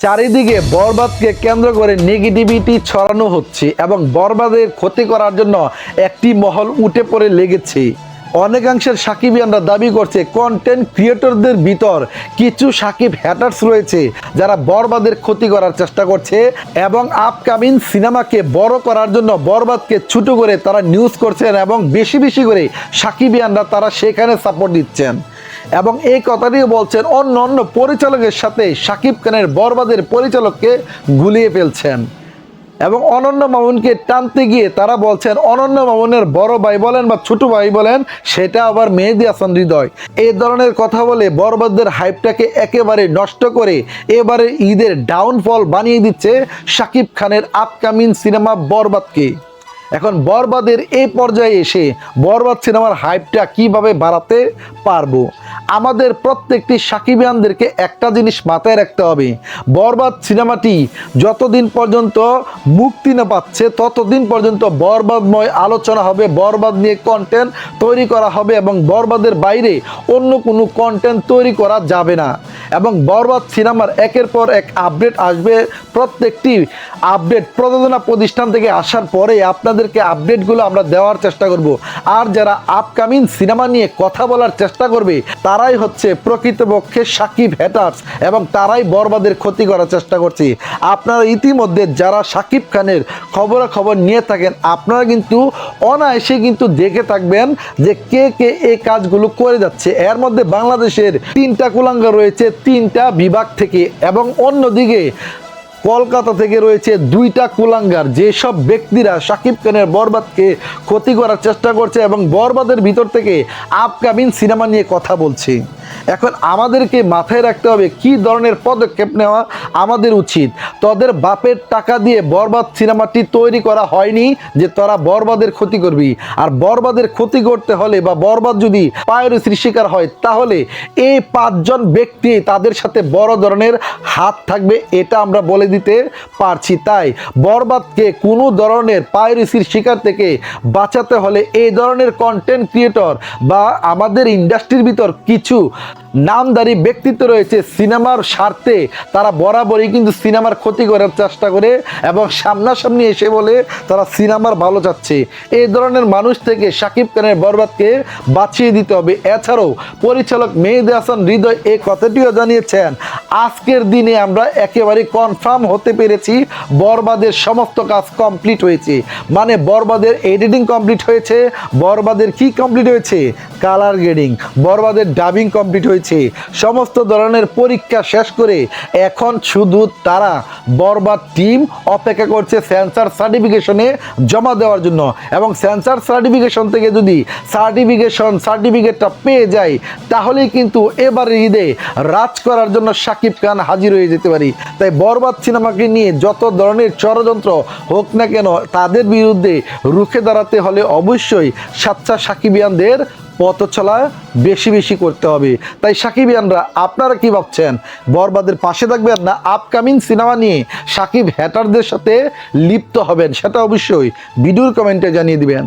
চারিদিকে বরবাদকে কেন্দ্র করে নেগেটিভিটি ছড়ানো হচ্ছে এবং বরবাদের ক্ষতি করার জন্য একটি মহল উঠে পড়ে লেগেছে। অনেকাংশের সাকিবিয়ানরা দাবি করছে কন্টেন্ট ক্রিয়েটরদের ভিতর কিছু সাকিব হ্যাটার্স রয়েছে যারা বরবাদের ক্ষতি করার চেষ্টা করছে এবং আপকামিং সিনেমাকে বড় করার জন্য বরবাদকে ছুটো করে তারা নিউজ করছেন এবং বেশি বেশি করে সাকিবিয়ানরা তারা সেখানে সাপোর্ট দিচ্ছেন। এবং এই কথাটিও বলছেন অন্য অন্য পরিচালকের সাথে শাকিব খানের বরবাদের পরিচালককে গুলিয়ে ফেলছেন। এবং অনন্য মামুনকে টানতে গিয়ে তারা বলছেন, অনন্য মামুনের বড় ভাই বলেন বা ছোট ভাই বলেন, সেটা আবার মেহেদি হাসান হৃদয়। এই ধরনের কথা বলে বরবাদের হাইপটাকে একেবারে নষ্ট করে এবারে ঈদের ডাউনফল বানিয়ে দিচ্ছে শাকিব খানের আপকামিং সিনেমা বরবাদকে। এখন বরবাদের এই পর্যায়ে এসে বরবাদ সিনেমার হাইপটা কীভাবে বাড়াতে পারব? আমাদের প্রত্যেকটি সাকিবিয়ানদেরকে একটা জিনিস মাথায় রাখতে হবে। বরবাদ সিনেমাটি যতদিন পর্যন্ত মুক্তি না পাচ্ছে, ততদিন পর্যন্ত বরবাদময় আলোচনা হবে, বরবাদ নিয়ে কন্টেন্ট তৈরি করা হবে এবং বরবাদের বাইরে অন্য কোনো কন্টেন্ট তৈরি করা যাবে না। এবং বরবাদ সিনেমার একের পর এক আপডেট আসবে। প্রত্যেকটি আপডেট প্রযোজনা প্রতিষ্ঠান থেকে আসার পরে আপনাদেরকে আপডেটগুলো আমরা দেওয়ার চেষ্টা করব। আর যারা আপকামিং সিনেমা নিয়ে কথা বলার চেষ্টা করবে তারাই হচ্ছে প্রকৃতপক্ষে সাকিব হ্যাটার্স এবং তারাই বরবাদের ক্ষতি করার চেষ্টা করছে। আপনারা ইতিমধ্যে যারা সাকিব খানের খবরাখবর নিয়ে থাকেন, আপনারা কিন্তু অনায়াসে কিন্তু দেখে থাকবেন যে কে কে এই কাজগুলো করে যাচ্ছে। এর মধ্যে বাংলাদেশের তিনটা কুলাঙ্গা রয়েছে, তিনটা বিভাগ থেকে এবং অন্যদিকে কলকাতা থেকে রয়েছে দুইটা কুলাঙ্গার। যেসব ব্যক্তিরা সাকিব খানের বরবাদকে ক্ষতি করার চেষ্টা করছে এবং বরবাদের ভিতর থেকে আপকামিং সিনেমা নিয়ে কথা বলছে। এখন আমাদেরকে মাথায় রাখতে হবে কি ধরনের পদক্ষেপ নেওয়া আমাদের উচিত। তোদের বাপের টাকা দিয়ে বরবাদ সিনেমাটি তৈরি করা হয়নি যে তোরা বরবাদের ক্ষতি করবি। আর বরবাদের ক্ষতি করতে হলে বা বরবাদ যদি পায়রসির শিকার হয়, তাহলে এই পাঁচজন ব্যক্তি তাদের সাথে বড় ধরনের হাত থাকবে, এটা আমরা বলে দিতে পারছি। তাই বরবাদকে কোনো ধরনের পায়রেসির শিকার থেকে বাঁচাতে হলে এই ধরনের কন্টেন্ট ক্রিয়েটর বা আমাদের ইন্ডাস্ট্রির ভিতর কিছু নামদারি ব্যক্তিত্ব রয়েছে সিনেমার স্বার্থে। তারা বরাবরই কিন্তু সিনেমার ক্ষতি করার চেষ্টা করে এবং সামনাসামনি এসে বলে তারা সিনেমার ভালো চাচ্ছে। এই ধরনের মানুষ থেকে সাকিব খানের বরবাদকে বাঁচিয়ে দিতে হবে। এছাড়াও পরিচালক মেহেদি হাসান হৃদয় এই কথাটিও জানিয়েছেন আজকের দিনে আমরা একেবারে কনফার্ম হতে পেরেছি, বরবাদের সমস্ত কাজ কমপ্লিট হয়েছে। মানে বরবাদের এডিটিং কমপ্লিট হয়েছে, বরবাদের কি কমপ্লিট হয়েছে? কালার গ্রেডিং বরবাদের ডাবিং কমপ্লিট হয়েছে। সমস্ত ধরনের পরীক্ষা শেষ করে এখন শুধু তারা বরবাদ টিম অপেক্ষা করছে সেন্সার সার্টিফিকেশনে জমা দেওয়ার জন্য। এবং সেন্সার সার্টিফিকেশন থেকে যদি সার্টিফিকেশন সার্টিফিকেটটা পেয়ে যায়, তাহলেই কিন্তু এবারে ঈদে রাজ করার জন্য শাকিব খান হাজির হয়ে যেতে পারি। তাই বরবাদ সিনেমাকে নিয়ে যত ধরনের ষড়যন্ত্র হোক না কেন, তাদের বিরুদ্ধে রুখে দাঁড়াতে হলে অবশ্যই সাচ্চা সাকিবিয়ানদের পথ চলা বেশি বেশি করতে হবে। তাই সাকিবিয়ানরা, আপনারা কি ভাবছেন? বরবাদের পাশে থাকবেন না আপকামিং সিনেমা নিয়ে সাকিব হ্যাটারদের সাথে লিপ্ত হবেন? সেটা অবশ্যই ভিডিওর কমেন্টে জানিয়ে দিবেন।